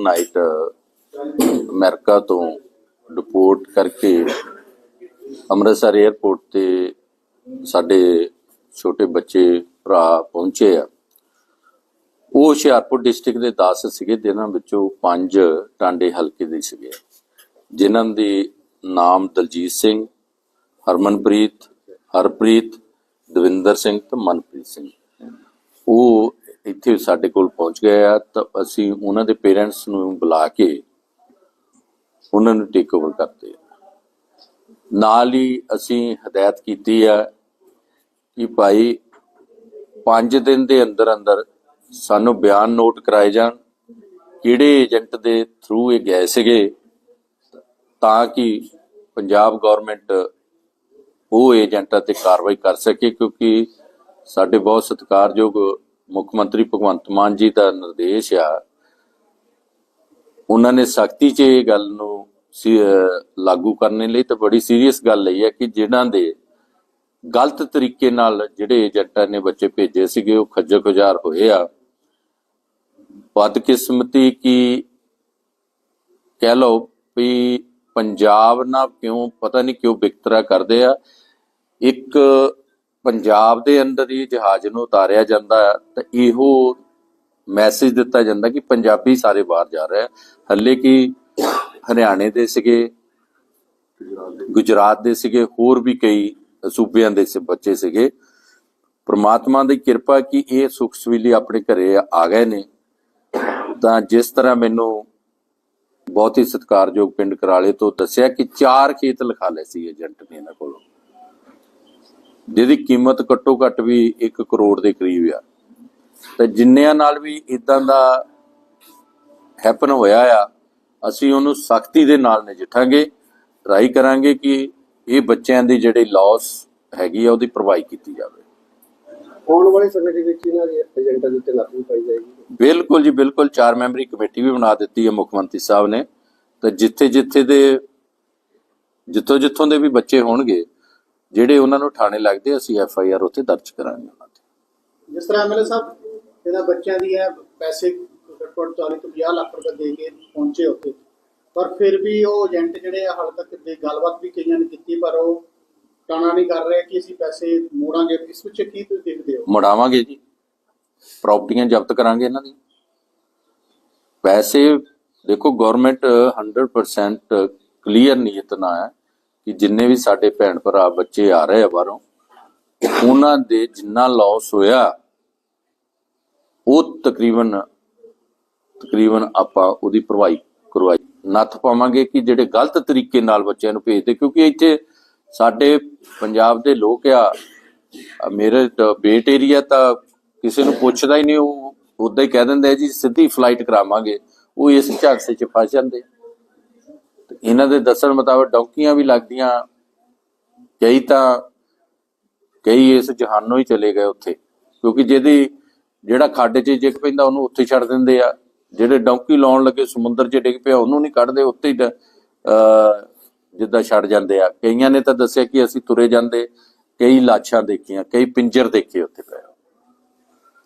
Night America ਤੋਂ deport ਕਰਕੇ Amritsar airport ਤੇ ਸਾਡੇ ਛੋਟੇ ਬੱਚੇ, ਭਰਾ ਪਹੁੰਚੇ ਆ। ਉਹ ਹੁਸ਼ਿਆਰਪੁਰ ਡਿਸਟ੍ਰਿਕਟ ਦੇ 10 ਸੀਗੇ, ਜਿਨ੍ਹਾਂ ਵਿੱਚੋਂ 5 ਟਾਂਡੇ ਹਲਕੇ ਦੇ ਸੀਗੇ। ਜਿਨ੍ਹਾਂ ਦੇ ਨਾਮ ਦਲਜੀਤ ਸਿੰਘ, ਹਰਮਨਪ੍ਰੀਤ, ਹਰਪ੍ਰੀਤ, ਦਵਿੰਦਰ ਸਿੰਘ ਤੇ ਮਨਪ੍ਰੀਤ ਸਿੰਘ। ਉਹ ਇੱਥੇ ਸਾਡੇ ਕੋਲ ਪਹੁੰਚ ਗਏ ਆ, ਤਾਂ ਅਸੀਂ ਉਹਨਾਂ ਦੇ ਪੇਰੈਂਟਸ ਨੂੰ ਬੁਲਾ ਕੇ ਉਹਨਾਂ ਨੂੰ ਟੇਕ ਓਵਰ ਕਰਦੇ ਆ। ਨਾਲ ਹੀ ਅਸੀਂ ਹਦਾਇਤ ਕੀਤੀ ਆ ਕਿ ਭਾਈ 5 ਦਿਨ ਦੇ ਅੰਦਰ ਅੰਦਰ ਸਾਨੂੰ ਬਿਆਨ ਨੋਟ ਕਰਾਏ ਜਾਣ, ਕਿਹੜੇ ਏਜੰਟ ਦੇ ਥਰੂ ਇਹ ਗਏ ਸੀਗੇ, ਤਾਂ ਕਿ ਪੰਜਾਬ ਗਵਰਨਮੈਂਟ ਉਹ ਏਜੰਟਾਂ ਤੇ ਕਾਰਵਾਈ ਕਰ ਸਕੇ, ਕਿਉਂਕਿ ਸਾਡੇ ਬਹੁਤ ਸਤਿਕਾਰਯੋਗ ਮੁੱਖ ਮੰਤਰੀ ਭਗਵੰਤ ਮਾਨ ਜੀ ਦਾ ਨਿਰਦੇਸ਼ ਆ। ਉਹਨਾਂ ਨੇ ਸਖਤੀ 'ਚ ਇਹ ਗੱਲ ਨੂੰ ਲਾਗੂ ਕਰਨ ਲਈ ਤਾਂ ਬੜੀ ਸੀਰੀਅਸ ਗੱਲ ਲਈ ਹੈ ਕਿ ਜਿਨ੍ਹਾਂ ਦੇ ਗਲਤ ਤਰੀਕੇ ਨਾਲ ਜਿਹੜੇ ਏਜੰਟਾਂ ਨੇ ਬੱਚੇ ਭੇਜੇ ਸੀਗੇ, ਉਹ ਖੱਜਲ ਖੁਜਾਰ ਹੋਏ ਆ। ਬਦਕਿਸਮਤੀ ਕੀ ਕਹਿ ਲਓ ਵੀ ਪੰਜਾਬ ਨਾਲ ਕਿਉਂ, ਪਤਾ ਨਹੀਂ ਕਿਉਂ ਵਿਤਕਰਾ ਕਰਦੇ ਆ। ਇੱਕ ਪੰਜਾਬ ਦੇ ਅੰਦਰ ਹੀ ਜਹਾਜ਼ ਨੂੰ ਉਤਾਰਿਆ ਜਾਂਦਾ ਤਾਂ ਇਹੋ ਮੈਸੇਜ ਦਿੱਤਾ ਜਾਂਦਾ ਕਿ ਪੰਜਾਬੀ ਸਾਰੇ ਬਾਹਰ ਜਾ ਰਹੇ ਆ ਹੱਲੇ ਕਿ ਹਰਿਆਣੇ ਦੇ ਸੀਗੇ, ਗੁਜਰਾਤ ਦੇ ਸੀਗੇ, ਹੋਰ ਵੀ ਕਈ ਸੂਬਿਆਂ ਦੇ ਬੱਚੇ ਸੀਗੇ। ਪ੍ਰਮਾਤਮਾ ਦੀ ਕਿਰਪਾ ਕਿ ਇਹ ਸੁਖ ਸਵੀਲੀ ਆਪਣੇ ਘਰੇ ਆ ਗਏ ਨੇ। ਤਾਂ ਜਿਸ ਤਰ੍ਹਾਂ ਮੈਨੂੰ ਬਹੁਤ ਹੀ ਸਤਿਕਾਰਯੋਗ ਪਿੰਡ ਕਰਾਲੇ ਤੋਂ ਦੱਸਿਆ ਕਿ ਚਾਰ ਖੇਤ ਲਿਖਾ ਲਏ ਸੀ ਏਜੰਟ ਨੇ ਇਹਨਾਂ ਕੋਲੋਂ। ਜਿਹਦੀ ਕੀਮਤ ਘੱਟੋ ਘੱਟ ਵੀ 1 ਕਰੋੜ ਦੇ ਕਰੀਬ ਆ। ਤੇ ਜਿੰਨਿਆਂ ਨਾਲ ਵੀ ਇਦਾਂ ਦਾ ਹੈਪਨ ਹੋਇਆ ਆ ਅਸੀਂ ਉਹਨੂੰ ਸਖਤੀ ਦੇ ਨਾਲ ਨਜਿੱਠਾਂਗੇ ਟਰਾਈ ਕਰਾਂਗੇ ਕਿ ਇਹ ਬੱਚਿਆਂ ਦੀ ਜਿਹੜੀ ਲਾਸ ਹੈਗੀ ਆ ਉਹਦੀ ਭਰਵਾਈ ਕੀਤੀ ਜਾਵੇ। ਆਉਣ ਵਾਲੇ ਸਮੇਂ ਦੇ ਵਿੱਚ ਇਹਨਾਂ ਦੇ ਏਜੰਟਾਂ ਦੇ ਉੱਤੇ ਲਾਗੂ ਪਾਈ ਜਾਏਗੀ। ਬਿਲਕੁਲ ਜੀ ਬਿਲਕੁਲ। ਚਾਰ ਮੈਂਬਰੀ ਕਮੇਟੀ ਵੀ ਬਣਾ ਦਿੱਤੀ ਹੈ ਮੁੱਖ ਮੰਤਰੀ ਸਾਹਿਬ ਨੇ। ਤੇ ਜਿੱਥੇ ਜਿੱਥੇ ਦੇ ਜਿੱਥੋਂ ਜਿੱਥੋਂ ਦੇ ਵੀ ਬੱਚੇ ਹੋਣਗੇ ਜਿਹੜੇ ਉਹਨਾਂ ਨੂੰ ਥਾਣੇ ਲੱਗਦੇ ਅਸੀਂ ਐਫ ਆਈ ਆਰ ਉੱਥੇ ਦਰਜ ਕਰਾਂਗੇ ਉਹਨਾਂ ਤੇ। ਜਿਸ ਤਰ੍ਹਾਂ ਐਮਐਲਏ ਸਾਹਿਬ ਇਹਨਾਂ ਬੱਚਿਆਂ ਦੀ ਹੈ ਪੈਸੇ ਘੱਟੋ ਘੱਟ 40 ਤੋਂ 50 ਲੱਖ ਰੁਪਏ ਦੇ ਕੇ ਪਹੁੰਚੇ ਉੱਥੇ। ਪਰ ਫਿਰ ਵੀ ਉਹ ਏਜੰਟ ਜਿਹੜੇ ਆ ਹਾਲ ਤੱਕ ਦੇ ਗੱਲਬਾਤ ਵੀ ਕਈਆਂ ਨੇ ਕੀਤੀ ਪਰ ਉਹ ਟਾਣਾ ਨਹੀਂ ਕਰ ਰਹੇ ਕਿ ਅਸੀਂ ਪੈਸੇ ਮੋੜਾਂਗੇ। ਇਸ ਵਿੱਚ ਕੀ ਤੁਸੀਂ ਦੇਖਦੇ ਹੋ? ਮੁੜਾਵਾਂਗੇ ਜੀ। ਪ੍ਰਾਪਰਟੀਆਂ ਜ਼ਬਤ ਕਰਾਂਗੇ ਇਹਨਾਂ ਦੀ। ਪੈਸੇ ਦੇਖੋ ਗਵਰਨਮੈਂਟ 100% ਕਲੀਅਰ ਨੀਅਤ ਨਾਲ ਹੈ। ਕਿ ਜਿੰਨੇ ਵੀ ਸਾਡੇ ਭੈਣ ਭਰਾ ਬੱਚੇ ਆ ਰਹੇ ਆ ਬਾਹਰੋਂ, ਉਹਨਾਂ ਦੇ ਜਿੰਨਾ ਲਾਸ ਹੋਇਆ, ਉਹ ਤਕਰੀਬਨ ਤਕਰੀਬਨ ਆਪਾਂ ਉਹਦੀ ਭਰਵਾਈ ਕਰਵਾਈ। ਨੱਥ ਪਾਵਾਂਗੇ ਕਿ ਜਿਹੜੇ ਗਲਤ ਤਰੀਕੇ ਨਾਲ ਬੱਚਿਆਂ ਨੂੰ ਭੇਜਦੇ, ਕਿਉਂਕਿ ਇੱਥੇ ਸਾਡੇ ਪੰਜਾਬ ਦੇ ਲੋਕ ਆ ਮੇਰੇ ਬੇਟ ਏਰੀਆ ਤਾਂ ਕਿਸੇ ਨੂੰ ਪੁੱਛਦਾ ਹੀ ਨਹੀਂ, ਉਹ ਉਦਾਂ ਹੀ ਕਹਿ ਦਿੰਦੇ ਜੀ, ਸਿੱਧੀ ਫਲਾਈਟ ਕਰਾਵਾਂਗੇ। ਉਹ ਇਸ ਝਾਂਸੇ 'ਚ ਫਸ ਜਾਂਦੇ ਇਹਨਾਂ ਦੇ ਦੱਸਣ ਮੁਤਾਬਕ ਡੌਂਕੀਆਂ ਵੀ ਲੱਗਦੀਆਂ। ਕਈ ਤਾਂ ਕਈ ਇਸ ਜਹਾਨੋਂ ਹੀ ਚਲੇ ਗਏ ਉੱਥੇ। ਕਿਉਂਕਿ ਜਿਹਦੀ ਜਿਹੜਾ ਖੱਡ 'ਚ ਡਿੱਗ ਪੈਂਦਾ ਉਹਨੂੰ ਉੱਥੇ ਛੱਡ ਦਿੰਦੇ ਆ। ਜਿਹੜੇ ਡੌਂਕੀ ਲਾਉਣ ਲੱਗੇ ਸਮੁੰਦਰ 'ਚ ਡਿੱਗ ਪਿਆ ਉਹਨੂੰ ਨਹੀਂ ਕੱਢਦੇ ਉੱਥੇ ਹੀ ਜਿੱਦਾਂ ਛੱਡ ਜਾਂਦੇ ਆ। ਕਈਆਂ ਨੇ ਤਾਂ ਦੱਸਿਆ ਕਿ ਅਸੀਂ ਤੁਰੇ ਜਾਂਦੇ ਕਈ ਲਾਸ਼ਾਂ ਦੇਖੀਆਂ ਕਈ ਪਿੰਜਰ ਦੇਖੇ ਉੱਥੇ ਪਏ।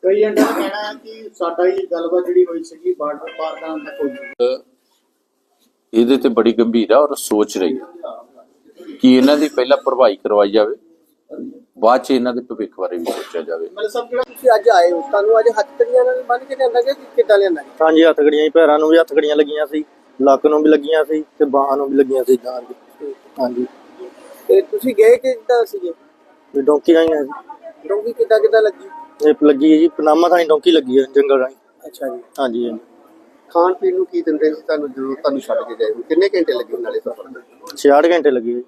ਕਈ ਏਜੰਟਾਂ ਦਾ ਕਹਿਣਾ ਹੈ ਕਿ ਸਾਡਾ ਹੀ ਗੱਲਬਾਤ ਜਿਹੜੀ ਹੋਈ ਸੀਗੀ ਬਾਰਡਰ ਪਾਰ ਕਰਨ ਤੱਕ ਹੋਈ ਇਹਦੇ ਤੇ ਬੜੀ ਗੰਭੀਰ ਆ ਔਰ ਸੋਚ ਰਹੀ ਆ ਕਿ ਇਹਨਾਂ ਦੀ ਪਹਿਲਾਂ ਭਰਵਾਈ ਕਰਵਾਈ ਜਾਵੇ ਬਾਅਦ ਚ ਇਹਨਾਂ ਦੇ ਭਵਿੱਖ ਬਾਰੇ ਵੀ ਸੋਚਿਆ ਜਾਵੇ। ਐਮਐਲਏ ਸਾਹਿਬ ਜਿਹੜਾ ਤੁਸੀਂ ਅੱਜ ਆਏ ਹੋ ਤੁਹਾਨੂੰ ਅੱਜ ਹੱਥਕੜੀਆਂ ਨਾਲ ਬੰਨ ਕੇ ਲਿਆਂਦਾ ਗਿਆ ਕਿ ਕਿੱਦਾਂ ਲਿਆਂਦਾ ਗਿਆ? ਹਾਂਜੀ ਹੱਥਕੜੀਆਂ ਹੀ ਪੈਰਾਂ ਨੂੰ ਵੀ ਹੱਥਕੜੀਆਂ ਲੱਗੀਆਂ ਸੀ ਲੱਕ ਨੂੰ ਵੀ ਲੱਗੀਆਂ ਸੀ ਤੇ ਬਾਹਾਂ ਨੂੰ ਵੀ ਲੱਗੀਆਂ ਸੀ ਜਾਨ ਦੀ। ਹਾਂਜੀ। ਤੇ ਤੁਸੀਂ ਗਏ ਕਿੱਦਾਂ ਸੀਗੇ? ਵੀ ਡੋਂਕੀ ਆਈਆਂ ਸੀ। ਡੋਂਗੀ ਕਿੱਦਾਂ ਕਿੱਦਾਂ ਲੱਗੀ? ਇਹ ਲੱਗੀ ਹੈ ਜੀ ਪਨਾਮਾ ਥਾਈ ਡੋਂਕੀ ਲੱਗੀ ਹੈ ਜੰਗਲ ਰਾਈ ਅੱਛਾ ਜੀ। ਹਾਂਜੀ ਹਾਂਜੀ। ਖਾਣ ਪੀਣ ਨੂੰ ਕੀ ਦਿੰਦੇ ਸੀ ਤੁਹਾਨੂੰ ਜਦੋਂ ਤੁਹਾਨੂੰ ਛੱਡ ਕੇ ਗਏ ਕਿੰਨੇ ਘੰਟੇ ਲੱਗੇ ਨਾਲੇ ਸਫ਼ਰ ਦੇ 66 ਘੰਟੇ ਲੱਗੇ। ਜੀ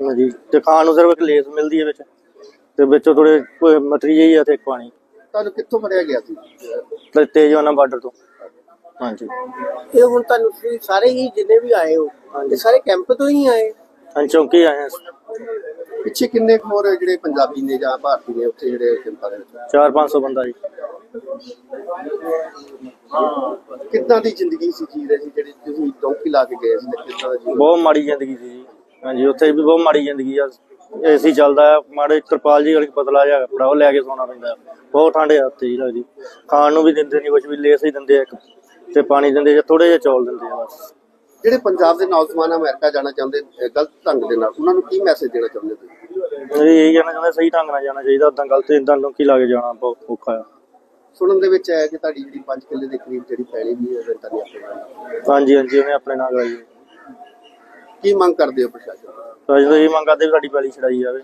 ਹਾਂਜੀ ਤੇ ਖਾਣ ਨੂੰ ਸਿਰਫ ਇੱਕ ਲੇਸ ਮਿਲਦੀ ਹੈ ਵਿੱਚ। ਤੇ ਵਿੱਚੋਂ ਥੋੜੇ ਮਟਰੀ ਜਿਹੀ ਆ ਤੇ ਇੱਕ ਪਾਣੀ। ਤੁਹਾਨੂੰ ਕਿੱਥੋਂ ਫੜਿਆ ਗਿਆ ਸੀ? ਤੇ ਤੇਜਵਾਨਾ ਬਾਰਡਰ ਤੋਂ। ਹਾਂਜੀ। ਇਹ ਹੁਣ ਤੁਹਾਨੂੰ ਤੁਸੀਂ ਸਾਰੇ ਹੀ ਜਿੰਨੇ ਵੀ ਆਏ ਹੋ ਇਹ ਸਾਰੇ ਕੈਂਪ ਤੋਂ ਹੀ ਆਏ? ਹਾਂ ਚੌਂਕੀ ਆਏ ਹਾਂ ਪਿੱਛੇ ਕਿੰਨੇ ਕੁ ਹੋਰ ਜਿਹੜੇ ਪੰਜਾਬੀ ਨੇ ਜਾਂ ਭਾਰਤੀ ਨੇ ਉੱਥੇ ਜਿਹੜੇ ਕੈਂਪਾਂ ਦੇ ਵਿੱਚ 4-500 ਬੰਦਾ ਜੀ। ਕਿੱਦਾਂ ਦੀ ਜ਼ਿੰਦਗੀ ਸੀ ਜੀ ਰਹੇ ਸੀ ਜਿਹੜੀ ਤੁਸੀਂ ਡੌਂਕੀ ਲਾ ਕੇ ਗਏ ਸੀ ਤੇ ਕਿੱਦਾਂ ਦਾ ਜੀਵਨ? ਬਹੁਤ ਮਾੜੀ ਜ਼ਿੰਦਗੀ ਸੀ ਜੀ। ਹਾਂਜੀ ਉੱਥੇ ਵੀ ਬਹੁਤ ਮਾੜੀ ਜ਼ਿੰਦਗੀ ਆ। ਏਸੀ ਚੱਲਦਾ ਆ ਮਾੜੇ ਤਰਪਾਲ ਜੀ ਵਾਲੀ ਪਤਲਾ ਜਿਹਾ ਕੱਪੜਾ ਉਹ ਲੈ ਕੇ ਸੌਣਾ ਪੈਂਦਾ ਬਹੁਤ ਠੰਡ ਉੱਥੇ ਜੀ। ਲੱਗਦੀ ਖਾਣ ਨੂੰ ਵੀ ਦਿੰਦੇ ਨਹੀਂ ਕੁਝ ਵੀ ਲੇਸ ਹੀ ਦਿੰਦੇ ਆ ਇੱਕ ਤੇ ਪਾਣੀ ਦਿੰਦੇ ਜਾਂ ਥੋੜੇ ਜਿਹਾ ਚੌਲ ਦਿੰਦੇ ਆ ਬਸ। ਜਿਹੜੇ ਪੰਜਾਬ ਦੇ ਨੌਜਵਾਨ ਅਮਰੀਕਾ ਜਾਣਾ ਚਾਹੁੰਦੇ ਅਹ ਗਲਤ ਢੰਗ ਦੇ ਨਾਲ ਉਹਨਾਂ ਨੂੰ ਕੀ ਮੈਸੇਜ ਦੇਣਾ ਚਾਹੁੰਦੇ ਤੁਸੀਂ? ਇਹ ਇਹੀ ਕਹਿਣਾ ਚਾਹੁੰਦਾ ਸਹੀ ਢੰਗ ਨਾਲ ਜਾਣਾ ਚਾਹੀਦਾ ਉਦਾਂ ਗਲਤ ਇਦਾਂ ਲੋਕੀ ਲਾ ਕੇ ਜਾਣਾ ਬਹੁਤ ਔਖਾ ਆ। ਸੁਣਨ ਦੇ ਵਿੱਚ ਆਇਆ ਕਿ ਤੁਹਾਡੀ ਜਿਹੜੀ 5 ਕਿੱਲੇ ਦੇ ਕਰੀਬ ਜਿਹੜੀ ਪੈਲੀ ਵੀ ਹੈ ਰੈਂਟਾ ਨਹੀਂ ਆਪਣੇ ਨਾਲ। ਹਾਂਜੀ ਹਾਂਜੀ ਉਹਨੇ ਆਪਣੇ ਨਾਲ ਹੈ। ਕੀ ਮੰਗ ਕਰਦੇ ਹੋ ਪ੍ਰਸ਼ਾਸਨ ਤੋਂ? ਤਾਂ ਇਹ ਮੰਗ ਕਰਦੇ ਵੀ ਸਾਡੀ ਪੈਲੀ ਛੜਾਈ ਜਾਵੇ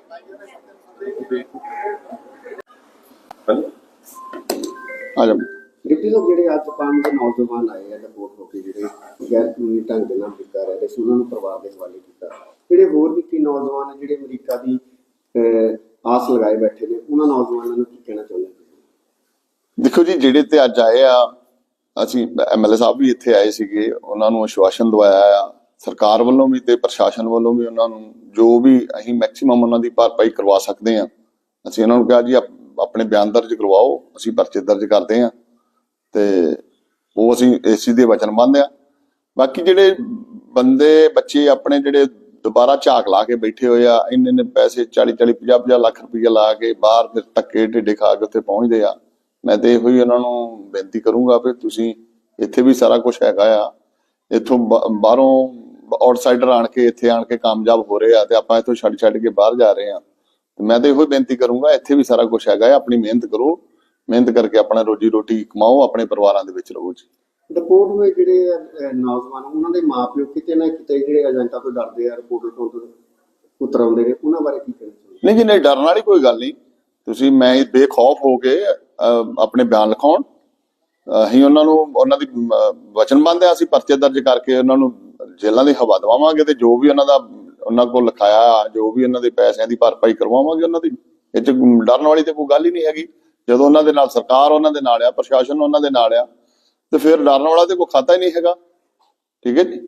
ਆ ਜਾ ਡਿਪਟੀ ਸਾਹਿਬ ਜਿਹੜੇ ਅੱਜ ਪੰਜ ਨੌਜਵਾਨ ਆਏ ਆ ਰਿਪੋਰਟ ਹੋ ਕੇ ਜਿਹੜੇ ਗੈਰ ਕਾਨੂੰਨੀ ਢੰਗ ਦੇ ਨਾਲ ਅਮਰੀਕਾ ਰਹਿ ਸੀ ਉਹਨਾਂ ਨੂੰ ਪਰਿਵਾਰ ਦੇ ਹਵਾਲੇ ਕੀਤਾ ਜਿਹੜੇ ਹੋਰ ਵੀ ਕੀ ਨੌਜਵਾਨ ਨੇ ਜਿਹੜੇ ਅਮਰੀਕਾ ਦੀ ਅਹ, ਆਸ ਲਗਾਏ ਬੈਠੇ ਨੇ ਉਹਨਾਂ ਨੌਜਵਾਨਾਂ ਨੂੰ ਕੀ ਕਹਿਣਾ ਚਾਹੁੰਦੇ ਦੇਖੋ ਜੀ, ਜਿਹੜੇ ਤੇ ਅੱਜ ਆਏ ਆ, ਅਸੀਂ ਐਮਐਲਏ ਸਾਹਿਬ ਵੀ ਇੱਥੇ ਆਏ ਸੀਗੇ, ਉਹਨਾਂ ਨੂੰ ਅਸ਼ਵਾਸਨ ਦਵਾਇਆ ਆ। ਸਰਕਾਰ ਵੱਲੋਂ ਵੀ ਤੇ ਪ੍ਰਸ਼ਾਸਨ ਵੱਲੋਂ ਵੀ ਉਹਨਾਂ ਨੂੰ ਜੋ ਵੀ ਅਸੀਂ ਮੈਕਸਿਮਮ ਉਹਨਾਂ ਦੀ ਭਰਪਾਈ ਕਰਵਾ ਸਕਦੇ ਆ। ਅਸੀਂ ਉਹਨਾਂ ਨੂੰ ਕਿਹਾ ਜੀ ਆਪਣੇ ਬਿਆਨ ਦਰਜ ਕਰਵਾਓ, ਅਸੀਂ ਪਰਚੇ ਦਰਜ ਕਰਦੇ ਆ। ਤੇ ਉਹ ਅਸੀਂ ਇਸ ਚੀਜ਼ ਦੇ ਵਚਨਬੱਧ ਆ। ਬਾਕੀ ਜਿਹੜੇ ਬੰਦੇ, ਬੱਚੇ ਆਪਣੇ ਜਿਹੜੇ ਦੁਬਾਰਾ ਝਾਕ ਲਾ ਕੇ ਬੈਠੇ ਹੋਏ ਆ ਇੰਨੇ ਇੰਨੇ ਪੈਸੇ 40 40 50 50 ਲੱਖ ਰੁਪਈਆ ਲਾ ਕੇ ਬਾਹਰ ਫਿਰ ਧੱਕੇ ਢਿੱਡੇ ਖਾ ਕੇ ਉੱਥੇ ਪਹੁੰਚਦੇ ਆ। ਮੈਂ ਤੇ ਇਹੋ ਹੀ ਉਹਨਾਂ ਨੂੰ ਬੇਨਤੀ ਕਰੂੰਗਾ ਵੀ ਤੁਸੀਂ ਇੱਥੇ ਵੀ ਸਾਰਾ ਕੁਝ ਹੈਗਾ ਆ। ਇੱਥੋਂ ਬਾਹਰੋਂ ਆਊਟਸਾਈਡਰ ਆਣ ਕੇ ਇੱਥੇ ਆਣ ਕੇ ਕਾਮਯਾਬ ਹੋ ਰਹੇ ਆ ਤੇ ਆਪਾਂ ਇੱਥੋਂ ਛੱਡ ਛੱਡ ਕੇ ਬਾਹਰ ਜਾ ਰਹੇ ਆ। ਤੇ ਮੈਂ ਤੇ ਇਹੋ ਹੀ ਬੇਨਤੀ ਕਰੂੰਗਾ ਇੱਥੇ ਵੀ ਸਾਰਾ ਕੁਝ ਹੈਗਾ ਆ ਆਪਣੀ ਮਿਹਨਤ ਕਰੋ। ਮਿਹਨਤ ਕਰਕੇ ਆਪਣਾ ਰੋਜੀ ਰੋਟੀ ਕਮਾਓ ਆਪਣੇ ਪਰਿਵਾਰਾਂ ਦੇ ਵਿੱਚ ਰਹੋ ਜੀ। ਰਿਪੋਰਟ ਵਿੱਚ ਜਿਹੜੇ ਨੌਜਵਾਨ ਉਹਨਾਂ ਦੇ ਮਾਪਿਓ ਕਿਤੇ ਨਾ ਕਿਤੇ ਜਿਹੜੇ ਏਜੰਟਾਂ ਤੋਂ ਡਰਦੇ ਆ ਰਿਪੋਰਟ ਤੋਂ ਉਤਰ ਆਉਂਦੇ ਨੇ ਉਹਨਾਂ ਬਾਰੇ ਕੀ ਕਹਿਣਾ ਨਹੀਂ ਜੀ ਨਹੀਂ ਡਰਨ ਵਾਲੀ ਕੋਈ ਗੱਲ ਨਹੀਂ। ਤੁਸੀਂ ਮੈਂ ਬੇਖੌਫ ਹੋ ਕੇ ਆਪਣੇ ਬਿਆਨ ਲਿਖਾਉਣ। ਅਸੀਂ ਉਹਨਾਂ ਨੂੰ ਉਹਨਾਂ ਦੀ ਅਮ, ਵਚਨਬੱਧ ਅਸੀਂ ਪਰਚੇ ਦਰਜ ਕਰਕੇ ਉਹਨਾਂ ਨੂੰ ਜੇਲ੍ਹਾਂ ਦੀ ਹਵਾ ਦਵਾਵਾਂਗੇ ਤੇ ਜੋ ਵੀ ਉਹਨਾਂ ਦਾ ਉਹਨਾਂ ਕੋਲ ਲਿਖਾਇਆ ਜੋ ਵੀ ਉਹਨਾਂ ਦੇ ਪੈਸਿਆਂ ਦੀ ਭਰਪਾਈ ਕਰਵਾਵਾਂਗੇ ਉਹਨਾਂ ਦੀ। ਇਹ ਚ ਡਰਨ ਵਾਲੀ ਤੇ ਕੋਈ ਗੱਲ ਹੀ ਨਹੀਂ ਹੈਗੀ। ਜਦੋਂ ਉਹਨਾਂ ਦੇ ਨਾਲ ਸਰਕਾਰ ਉਹਨਾਂ ਦੇ ਨਾਲ ਆ ਪ੍ਰਸ਼ਾਸਨ ਉਹਨਾਂ ਦੇ ਨਾਲ ਆ ਤੇ ਫਿਰ ਡਰਨ ਵਾਲਾ ਤੇ ਕੋਈ ਖਾਤਾ ਹੀ ਨਹੀਂ ਹੈਗਾ। ਠੀਕ ਹੈ ਜੀ?